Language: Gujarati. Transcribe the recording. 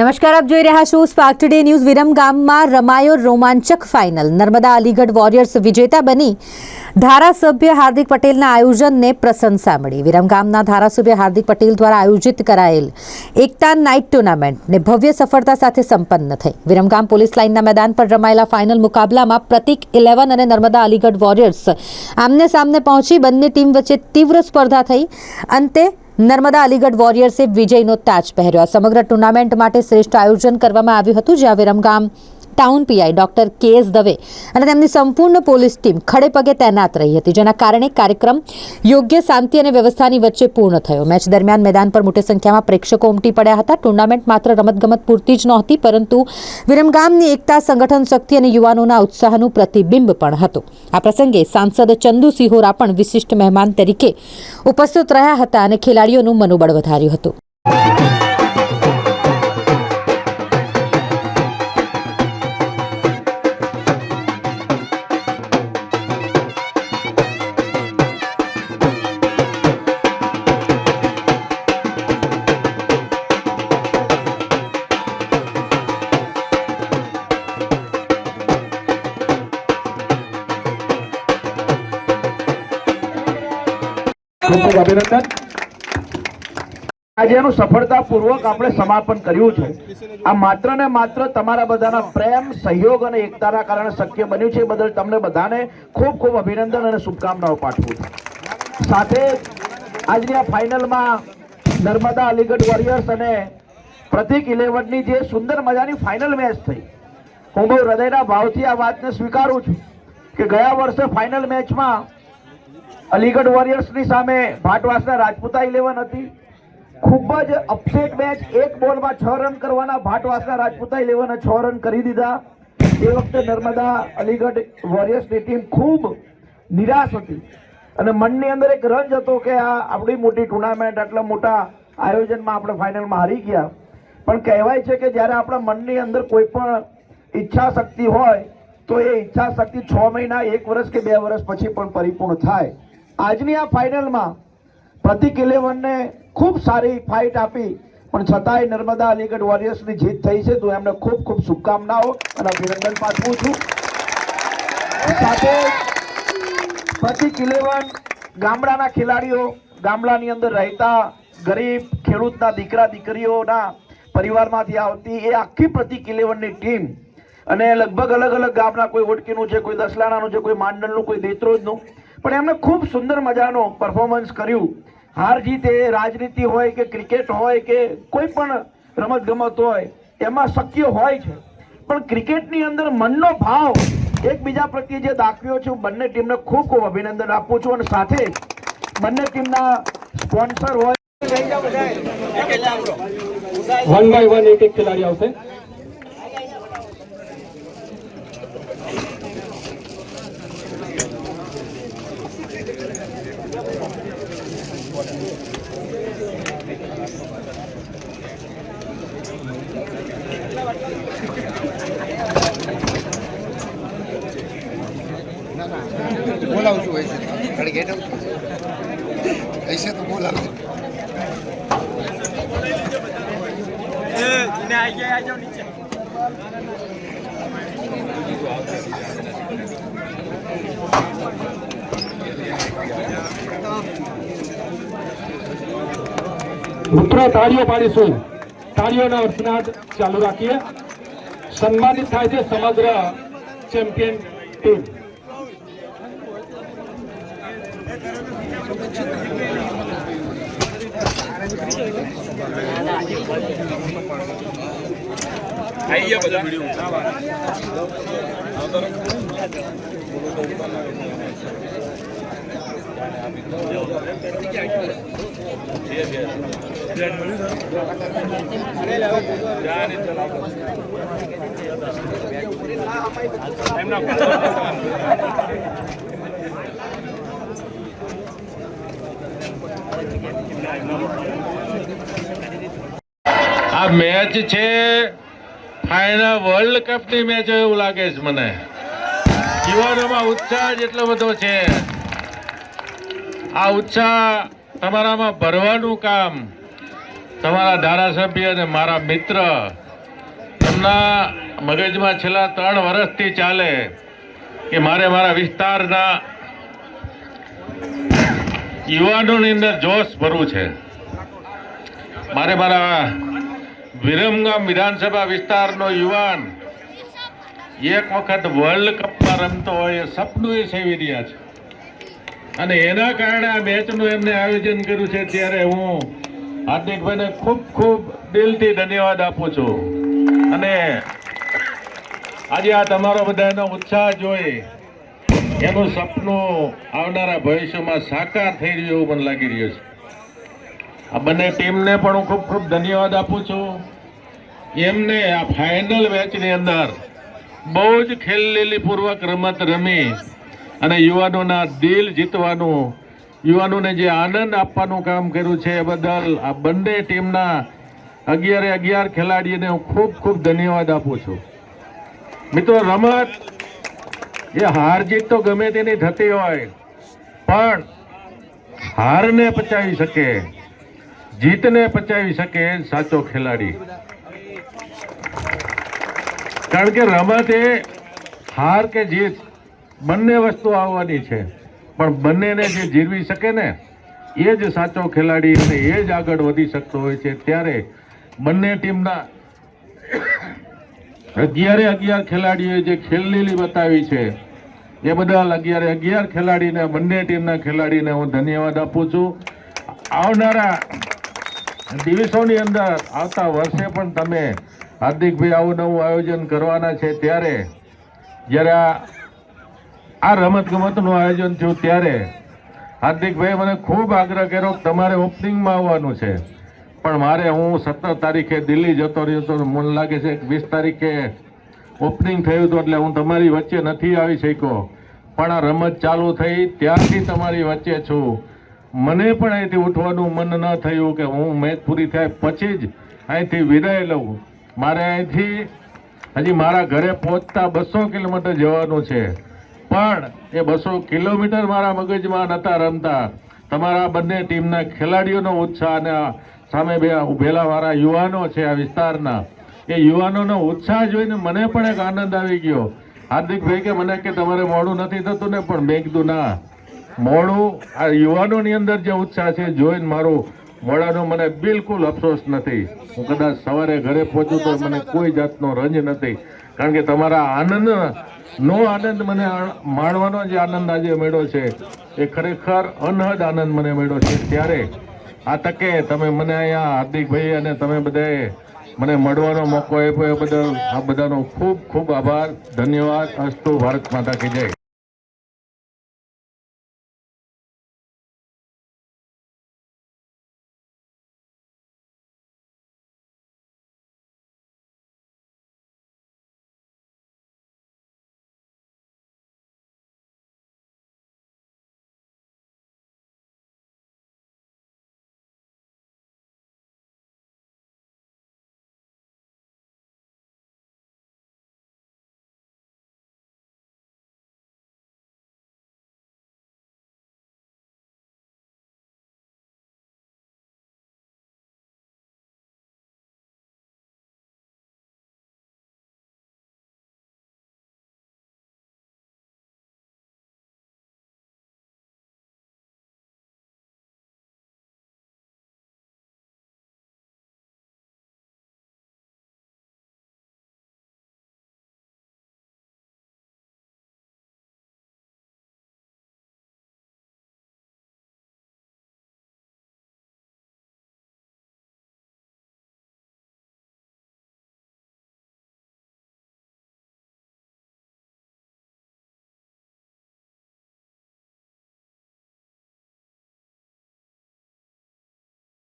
નમસ્કાર, આપ જોઈ રહ્યા છો સ્પાર્ક ટુડે ન્યૂઝ વિરમગામમાં રમાયો રોમાંચક ફાઇનલ નર્મદા અલીગઢ વોરિયર્સ વિજેતા બની. ધારાસભ્ય હાર્દિક પટેલના આયોજનને પ્રશંસા મળી. વિરમગામના ધારાસભ્ય હાર્દિક પટેલ દ્વારા આયોજિત કરાયેલ એકતા નાઇટ ટુર્નામેન્ટને ભવ્ય સફળતા સાથે સંપન્ન થઈ. વિરમગામ પોલીસ લાઇનના મેદાન પર રમાયેલા ફાઇનલ મુકાબલામાં પ્રતિક ઇલેવન અને નર્મદા અલીગઢ વોરિયર્સ આમને સામને પહોંચી બંને ટીમ વચ્ચે તીવ્ર સ્પર્ધા થઈ. અંતે નર્મદા અલીગઢ વોરિયર્સે વિજયનો તાજ પહેર્યો. સમગ્ર ટુર્નામેન્ટ માટે શ્રેષ્ઠ આયોજન કરવામાં આવ્યું હતું, જ્યાં Viramgam town PI doctor K S Dave અને તેમની સંપૂર્ણ પોલીસ ટીમ ખડે પગે તૈનાત રહી હતી, જેના કારણે કાર્યક્રમ યોગ્ય શાંતિ અને વ્યવસ્થાની વચ્ચે પૂર્ણ થયો. મેચ દરમિયાન મેદાન પર મોટી સંખ્યામાં પ્રેક્ષકો ઉમટી પડ્યા હતા. ટુર્નામેન્ટ માત્ર રમતગમત પૂરતી જ નહોતી, પરંતુ વિરમગામની એકતા, સંગઠન શક્તિ અને યુવાનોના ઉત્સાહનું પ્રતિબિંબ પણ હતું. આ પ્રસંગે સાંસદ ચંદુ સિહોરા પણ વિશિષ્ટ મહેમાન તરીકે ઉપસ્થિત રહ્યા હતા અને ખેલાડીઓનું મનોબળ વધાર્યું હતું. ખૂબ અભિનંદન. આજે એનું સફળતાપૂર્વક આપણે સમાપન કર્યું છે. આ માત્ર ને માત્ર તમારા બધાના પ્રેમ, સહયોગ અને એકતાના કારણે શક્ય બન્યું છે. બદલ તમને બધાને ખૂબ ખૂબ અભિનંદન અને શુભકામનાઓ પાઠવું સાથે આજની આ ફાઇનલમાં નર્મદા અલીગઢ વોરિયર્સ અને પ્રતિક ઇલેવનની જે સુંદર મજાની ફાઇનલ મેચ થઈ, હું બહુ હૃદયના ભાવથી આ વાતને સ્વીકારું છું કે ગયા વર્ષે ફાઇનલ મેચમાં અલીગઢ વોરિયર્સની સામે ભાટવાસના રાજપૂતા ઇલેવન હતી. ખૂબ જ અપસેટ મેચ એક બોલમાં છ રન કરવાના ભાટવાસના રાજપૂતા ઇલેવને છ રન કરી દીધા. એ વખતે નર્મદા, અલીગઢ વોરિયર્સની ટીમ ખૂબ નિરાશ હતી. અને મનની અંદર એક રંજ હતો કે આ આપણી મોટી ટુર્નામેન્ટ આટલા મોટા આયોજનમાં આપણે ફાઇનલમાં હારી ગયા. પણ કહેવાય છે કે જ્યારે આપણા મનની અંદર કોઈ પણ ઈચ્છા શક્તિ હોય તો એ ઈચ્છા શક્તિ છ મહિના, એક વર્ષ કે બે વર્ષ પછી પણ પરિપૂર્ણ થાય. આજની આ ફાઇનલમાં પ્રતિક ઇલેવનને ખૂબ સારી ફાઇટ આપી, પણ છતાંય નર્મદા અલીગઢ વોરિયર્સની જીત થઈ છે, તો એમને ખૂબ ખૂબ શુભકામનાઓ અને અભિનંદન પાઠવું છું. સાથે પ્રતિક ઇલેવન ગામડાના ખેલાડીઓ, ગામડાની અંદર રહેતા ગરીબ ખેડૂતના દીકરા દીકરીઓના પરિવારમાંથી આવતી એ આખી પ્રતિક ઇલેવનની ટીમ અને લગભગ અલગ અલગ ગામના કોઈ ઓડકીનું છે, કોઈ દસલાણાનું છે, કોઈ માંડલનું, કોઈ દેત્રોજનું. પણ એમણે ખૂબ સુંદર મજાનો પરફોર્મન્સ કર્યું. હાર જીત એ રાજનીતિ હોય કે ક્રિકેટ હોય કે કોઈ પણ રમત ગમત હોય, એમાં શક્ય હોય છે. પણ ક્રિકેટની અંદર મનનો ભાવ એકબીજા પ્રત્યે જે દાખવ્યો છે, હું બંને ટીમને ખૂબ ખૂબ અભિનંદન આપું છું અને સાથે બંને ટીમના સ્પોન્સર હોય. વન બાય વન એક એક ખેલાડી આવશે. બોલાવું છું. હશે ઘડી ઘેટ મિત્રો તાળીઓ પાડીશું. તાળીઓના અર્થનાદ ચાલુ રાખીએ. સન્માનિત થાય છે સમગ્ર ચેમ્પિયન ટીમ. આ મેચ છે ફાઇનલ વર્લ્ડ કપની મેચ એવું લાગે છે મને. યુવાનોમાં ઉત્સાહ જ એટલો બધો છે. આ ઉત્સાહ તમારામાં ભરવાનું કામ. તમારા ધારાસભ્ય અને મારા મિત્ર, એમના મગજમાં છેલ્લા ત્રણ વર્ષથી ચાલે કે મારે મારા વિસ્તારના યુવાનોની અંદર જોશ ભરવું છે. મારે મારા વિરમગામ વિધાનસભા વિસ્તારનો યુવાન એક વખત વર્લ્ડ કપમાં રમતો હોય એ સપનું એ સેવી રહ્યા છે. અને એના કારણે આ મેચનું એમને આયોજન કર્યું છે. ત્યારે હું હાર્દિકભાઈને ખૂબ ખૂબ દિલથી ધન્યવાદ આપું છું. અને આજે આ તમારો બધાનો ઉત્સાહ જોઈ એનું સપનું આવનારા ભવિષ્યમાં સાકાર થઈ રહ્યું એવું મને લાગી રહ્યું છે. આ બંને ટીમને પણ હું ખૂબ ખૂબ ધન્યવાદ આપું છું. એમને આ ફાઇનલ મેચની અંદર બહુ જ ખેલલીલીપૂર્વક રમત રમી અને યુવાનોના દિલ જીતવાનું યુવાનોને જે આનંદ આપવાનું કામ કર્યું છે એ બદલ આ બંને ટીમના અગિયારે અગિયાર ખેલાડીઓને હું ખૂબ ખૂબ ધન્યવાદ આપું છું. મિત્રો, રમત એ હાર જીત તો ગમે તેની થતી હોય, પણ હારને પચાવી શકે, જીતને પચાવી શકે સાચો ખેલાડી. કારણ કે રમત એ હાર કે જીત બંને વસ્તુ આવવાની છે. પણ બંનેને જે જીરવી શકે ને, એ જ સાચો ખેલાડી અને એ જ આગળ વધી શકતો હોય છે. ત્યારે બંને ટીમના અગિયારે અગિયાર ખેલાડીઓએ જે ખેલલીલી બતાવી છે, એ બધા અગિયારે અગિયાર ખેલાડીને, બંને ટીમના ખેલાડીને હું ધન્યવાદ આપું છું. આવનારા દિવસોની અંદર, આવતા વર્ષે પણ તમે હાર્દિકભાઈ આવું નવું આયોજન કરવાના છે. ત્યારે જ્યારે આ આ રમત ગમતનું આયોજન થયું ત્યારે. હાર્દિકભાઈ મને ખૂબ આગ્રહ કર્યો કે તમારે ઓપનિંગમાં આવવાનું છે. પણ મારે હું સત્તર તારીખે દિલ્હી જતો રહ્યો તો મને લાગે છે વીસ તારીખે ઓપનિંગ થયું હતું એટલે હું તમારી વચ્ચે નથી આવી શક્યો. પણ આ રમત ચાલુ થઈ ત્યારથી તમારી વચ્ચે છું. મને પણ અહીંથી ઉઠવાનું મન ન થયું કે હું મેચ પૂરી થાય પછી જ અહીંથી વિદાય લઉં. મારે અહીંથી, હજી મારા ઘરે પહોંચતા બસો કિલોમીટર જવાનું છે. પણ એ બસો કિલોમીટર મારા મગજમાં નહોતા રમતા. તમારા બંને ટીમના ખેલાડીઓનો ઉત્સાહ અને સામે બે ઉભેલા મારા યુવાનો છે આ વિસ્તારના. એ યુવાનોનો ઉત્સાહ જોઈને મને પણ એક આનંદ આવી ગયો. હાર્દિકભાઈ કે મને કે તમારે મોડું નથી થતું ને, પણ મેં કીધું ના. મોડું આ યુવાનોની અંદર જે ઉત્સાહ છે જોઈને મારું મોડાનો મને બિલકુલ અફસોસ નથી. હું કદાચ સવારે ઘરે પહોંચું તો મને કોઈ જાતનો રંજ નથી. કારણ કે તમારા આનંદ નો આનંદ મને માણવાનો જે આનંદ આજે મળ્યો છે, એ ખરેખર અનહદ આનંદ મને મળ્યો છે. ત્યારે આ તકે તમે મને અહીંયા હાર્દિકભાઈ અને તમે બધાએ મને મળવાનો મોકો આપ્યો એ બદલ આ બધાનો ખૂબ ખૂબ આભાર. ધન્યવાદ. અસ્તુ ભારત માતા કી જય.